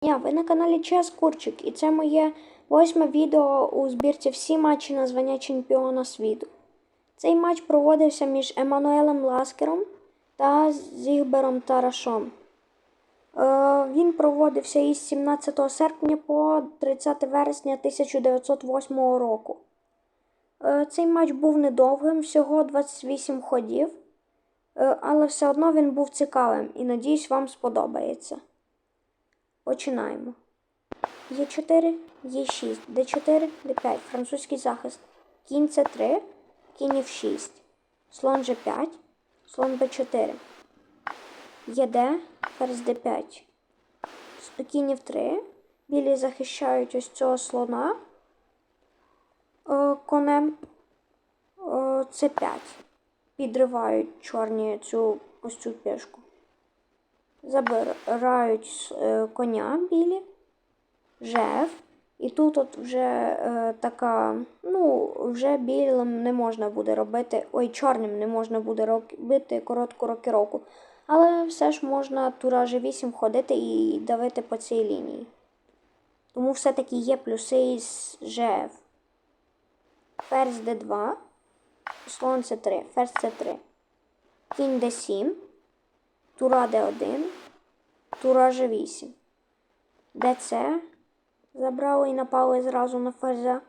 Я, ви на каналі Час Курчик, і це моє восьме відео у збірці всі матчі на звання чемпіона світу. Цей матч проводився між Еммануелем Ласкером та Зігбером Тарашом. Е, він проводився із 17 серпня по 30 вересня 1908 року. Е, цей матч був недовгим, всього 28 ходів, е, але все одно він був цікавим і надіюсь, вам сподобається. Починаємо. Є4, Є6, Д4, Д5, французький захист. Кінь С3, кінь F6, слон G5, слон Б4. ЄД, ферзь Д5. Кінь F3. Білі захищають ось цього слона е, конем е, С5. Підривають чорні цю ось цю пішку забирають е, коня білі, жев. І тут от вже е, така, ну, вже білим не можна буде робити, ой, чорним не можна буде робити коротку рокіровку. Але все ж можна тура G8 ходити і давити по цій лінії. Тому все-таки є плюси із ЖФ. Ферзь D2, слон С3, ферзь С3, кінь D7. Тура Д1, Тура Ж8. ДЦ забрали і напали зразу на ферзя.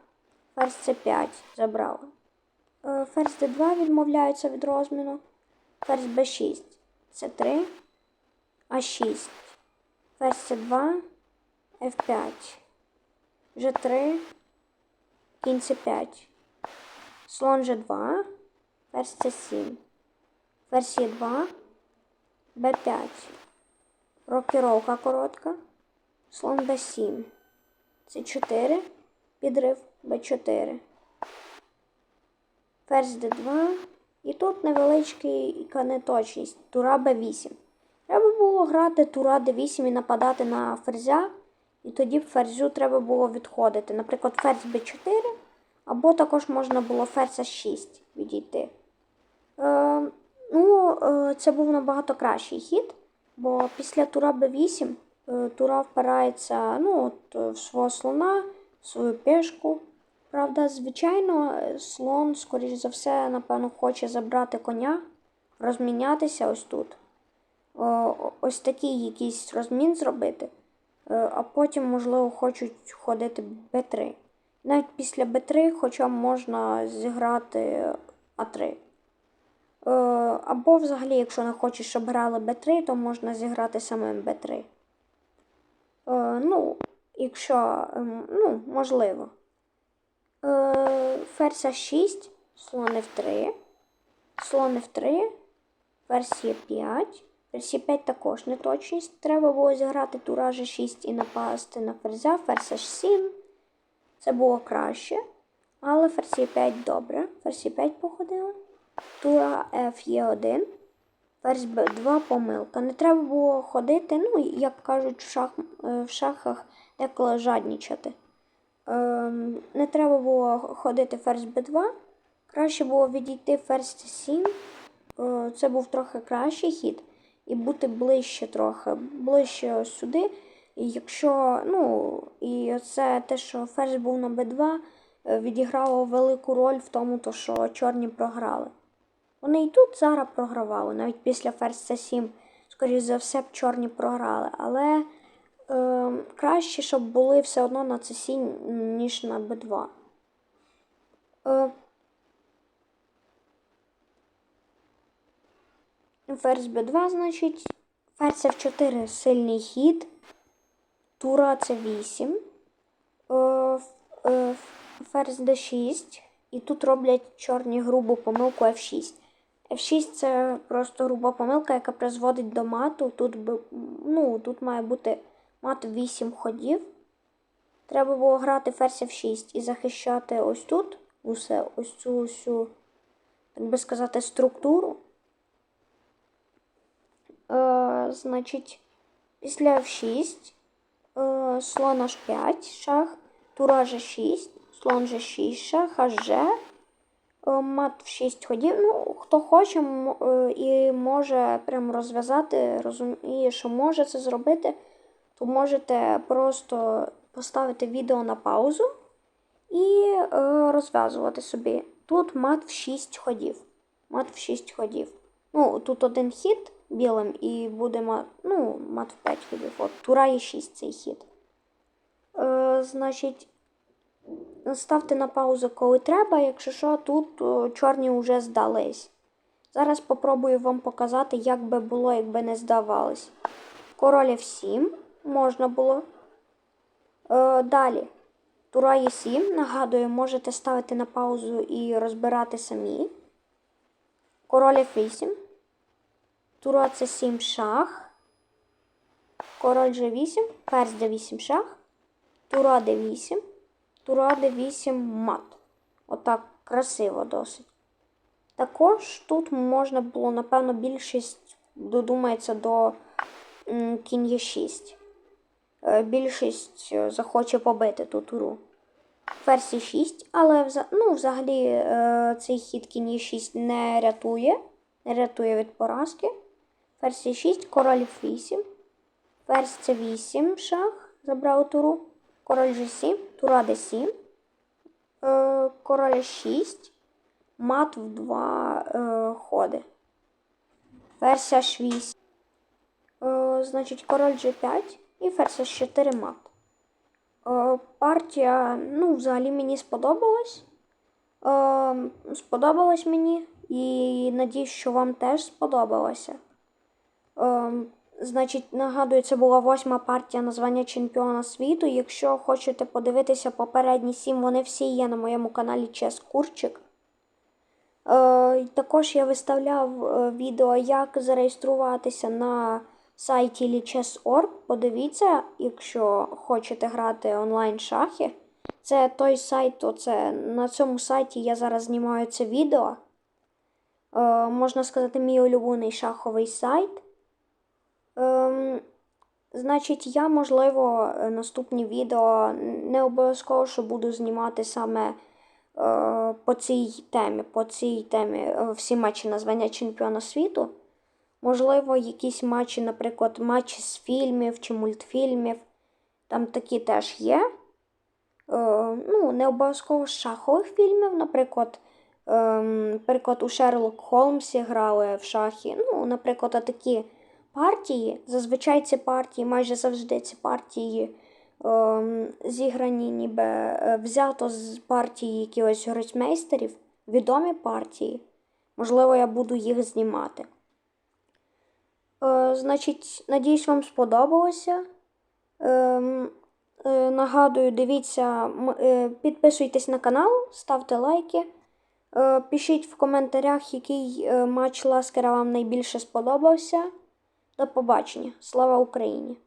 Ферзь С5 забрали. Е, Ферзь Д2 відмовляється від розміну. Ферзь Б6. С3. А6. Ферзь С2. F5. Ж3. Кінь С5. Слон Ж2. Ферзь С7. Ферзь Е2. Б5. Рокіровка коротка. Слон Б7. С4. Підрив Б4. Ферзь Д2. І тут невеличка неточність. Тура Б8. Треба було грати тура Д8 і нападати на ферзя. І тоді ферзю треба було відходити. Наприклад, ферзь Б4. Або також можна було ферзь А6 відійти. Е, Ну, е, це був набагато кращий хід, бо після тура Б8 е, тура впирається ну, от, е, в свого слона, в свою пішку. Правда, звичайно, слон, скоріш за все, напевно, хоче забрати коня, розмінятися ось тут. Ось такий якийсь розмін зробити, а потім, можливо, хочуть ходити Б3. Навіть після Б3, хоча можна зіграти А3. Е, або взагалі, якщо не хочеш, щоб грали Б3, то можна зіграти самим Б3. Е, ну, якщо, ем, ну, можливо. Ферзь А6, слон F3, слон F3, ферзь Е5. Ферзь Е5 також неточність. Треба було зіграти тура G6 і напасти на ферзя, ферзь H7. Це було краще. Але ферзь Е5 добре. Ферзь Е5 походили. Тура F є 1 ферзь Б2 помилка. Не треба було ходити, ну, як кажуть, в, шах, е, в шахах деколи жаднічати. Ем, не треба було ходити ферзь Б2. Краще було відійти ферзь С7. Е, це був трохи кращий хід. І бути ближче трохи, ближче ось сюди. І якщо, ну, і це те, що ферзь був на Б2, е, відіграло велику роль в тому, то, що чорні програли. Вони і тут зараз програвали, навіть після ферзь С7, скоріш за все, б чорні програли. Але е, краще, щоб були все одно на С7, ніж на Б2. Е, Ферзь Б2, значить, ферзь F4 сильний хід, тура С8, е, е, ферзь Д6, і тут роблять чорні грубу помилку F6. F6 це просто груба помилка, яка призводить до мату. Тут ну, тут має бути мат 8 ходів. Треба було грати ферзь F6 і захищати ось тут усе, ось цю всю, так би сказати, структуру. Е, Значить, після F6, е, слон H5, шах, тура G6, слон G6, шах, HG. Е, мат в 6 ходів. Ну, хто хоче е, і може прям розв'язати, розуміє, що може це зробити, то можете просто поставити відео на паузу і е, розв'язувати собі. Тут мат в 6 ходів. Мат в 6 ходів. Ну, тут один хід білим і буде мат, ну, мат в 5 ходів. От, тура є 6 цей хід. Е, значить, ставте на паузу, коли треба. Якщо що, тут чорні вже здались. Зараз попробую вам показати, як би було, якби не здавались. Король F7 можна було. Е, далі. Тура Е7. Нагадую, можете ставити на паузу і розбирати самі. Король F8. Тура С7 шах. Король G8. Ферзь D8 шах. Тура D8. Тура D8 мат. Отак красиво досить. Також тут можна було, напевно, більшість додумається до м, кінь Е6. Е, Більшість е, захоче побити ту туру. Ферзь Е6, але ну, взагалі е, цей хід кінь Е6 не рятує. Не рятує від поразки. Ферзь Е6, король F8. Ферзь С8 шах. Забрав туру. Король G7, тура D7. Е, король Е6. Мат в два е, ходи. Ферзь H8. Е, значить, король G5 і ферзь H4 мат. Е, партія, ну, взагалі мені сподобалась. Е, сподобалась мені і надіюсь, що вам теж сподобалося. Е, значить, нагадую, це була восьма партія названня чемпіона світу. Якщо хочете подивитися попередні сім, вони всі є на моєму каналі Чес Курчик. Е, також я виставляв е, відео, як зареєструватися на сайті Lichess.org. Подивіться, якщо хочете грати онлайн шахи. Це той сайт, оце, на цьому сайті я зараз знімаю це відео. Е, можна сказати, мій улюблений шаховий сайт. Ем, значить, я, можливо, е, наступні відео не обов'язково, що буду знімати саме е, по цій темі, по цій темі е, всі матчі названня чемпіона світу. Можливо, якісь матчі, наприклад, матчі з фільмів чи мультфільмів. Там такі теж є. Е, ну, не обов'язково з шахових фільмів, наприклад. Ем, наприклад, у Шерлок Холмсі грали в шахи. Ну, наприклад, такі партії. Зазвичай ці партії, майже завжди ці партії зіграні, ніби е, взято з партії якихось гросмейстерів, відомі партії. Можливо, я буду їх знімати. Е, значить, надіюсь, вам сподобалося. Ем, е, нагадую, дивіться, підписуйтесь на канал, ставте лайки. Пишіть в коментарях, який матч Ласкера вам найбільше сподобався. До побачення. Слава Україні!